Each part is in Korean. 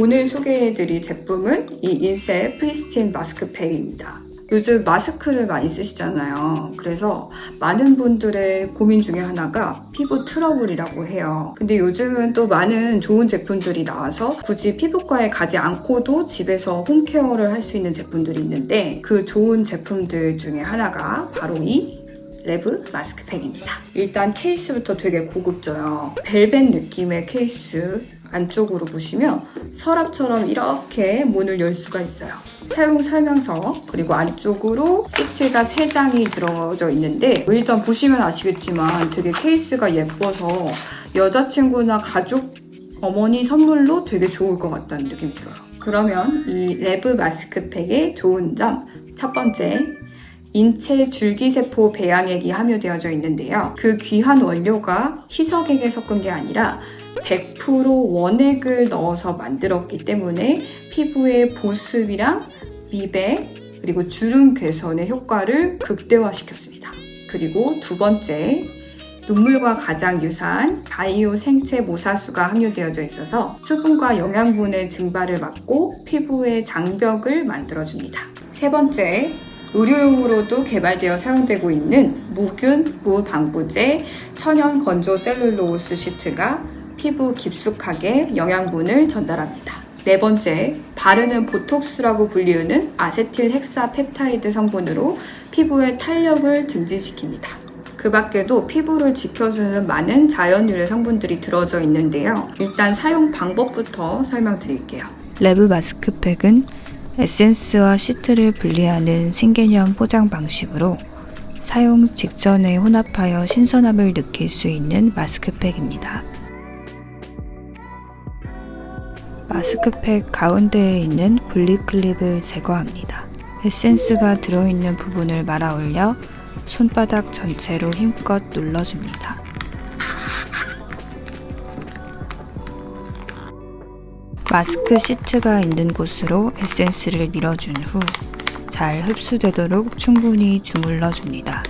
오늘 소개해드릴 제품은 이 인셀 프리스틴 마스크팩입니다. 요즘 마스크를 많이 쓰시잖아요. 그래서 많은 분들의 고민 중에 하나가 피부 트러블이라고 해요. 근데 요즘은 또 많은 좋은 제품들이 나와서 굳이 피부과에 가지 않고도 집에서 홈케어를 할 수 있는 제품들이 있는데 그 좋은 제품들 중에 하나가 바로 이 레브 마스크팩입니다. 일단 케이스부터 되게 고급져요. 벨벳 느낌의 케이스 안쪽으로 보시면 서랍처럼 이렇게 문을 열 수가 있어요. 사용 설명서 그리고 안쪽으로 시트가 3장이 들어져 있는데 일단 보시면 아시겠지만 되게 케이스가 예뻐서 여자친구나 가족 어머니 선물로 되게 좋을 것 같다는 느낌이 들어요. 그러면 이 레브 마스크팩의 좋은 점 첫 번째 인체 줄기세포 배양액이 함유되어져 있는데요. 그 귀한 원료가 희석액에 섞은 게 아니라 100% 원액을 넣어서 만들었기 때문에 피부의 보습이랑 미백 그리고 주름 개선의 효과를 극대화시켰습니다. 그리고 두 번째 눈물과 가장 유사한 바이오 생체 모사수가 함유되어져 있어서 수분과 영양분의 증발을 막고 피부의 장벽을 만들어줍니다. 세 번째, 의료용으로도 개발되어 사용되고 있는 무균 무방부제 천연 건조 셀룰로스 시트가 피부 깊숙하게 영양분을 전달합니다. 네 번째, 바르는 보톡스라고 불리우는 아세틸 헥사 펩타이드 성분으로 피부의 탄력을 증진시킵니다. 그 밖에도 피부를 지켜주는 많은 자연 유래 성분들이 들어져 있는데요. 일단 사용 방법부터 설명드릴게요. 레브 마스크팩은 에센스와 시트를 분리하는 신개념 포장 방식으로 사용 직전에 혼합하여 신선함을 느낄 수 있는 마스크팩입니다. 마스크팩 가운데에 있는 분리 클립을 제거합니다. 에센스가 들어있는 부분을 말아 올려 손바닥 전체로 힘껏 눌러줍니다. 마스크 시트가 있는 곳으로 에센스를 밀어준 후 잘 흡수되도록 충분히 주물러 줍니다.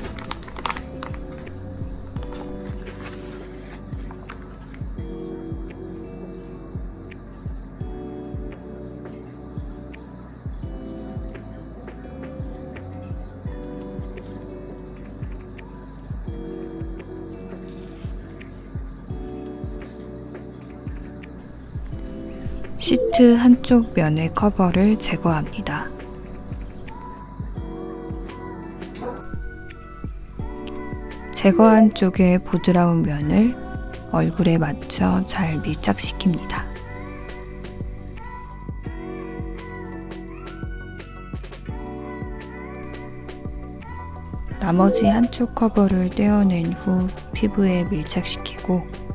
시트 한쪽 면의 커버를 제거합니다. 제거한 쪽의 부드러운 면을 얼굴에 맞춰 잘 밀착시킵니다. 나머지 한쪽 커버를 떼어낸 후 피부에 밀착시키고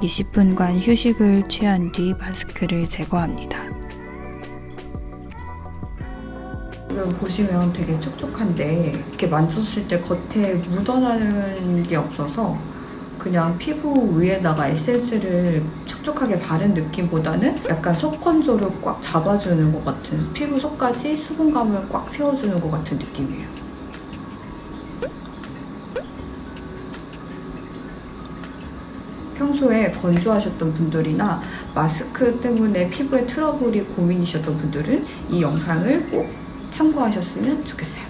20분간 휴식을 취한 뒤 마스크를 제거합니다. 지금 보시면 되게 촉촉한데 이렇게 만졌을 때 겉에 묻어나는 게 없어서 그냥 피부 위에다가 에센스를 촉촉하게 바른 느낌보다는 약간 속 건조를 꽉 잡아주는 것 같은 피부 속까지 수분감을 꽉 세워주는 것 같은 느낌이에요. 평소에 건조하셨던 분들이나 마스크 때문에 피부에 트러블이 고민이셨던 분들은 이 영상을 꼭 참고하셨으면 좋겠어요.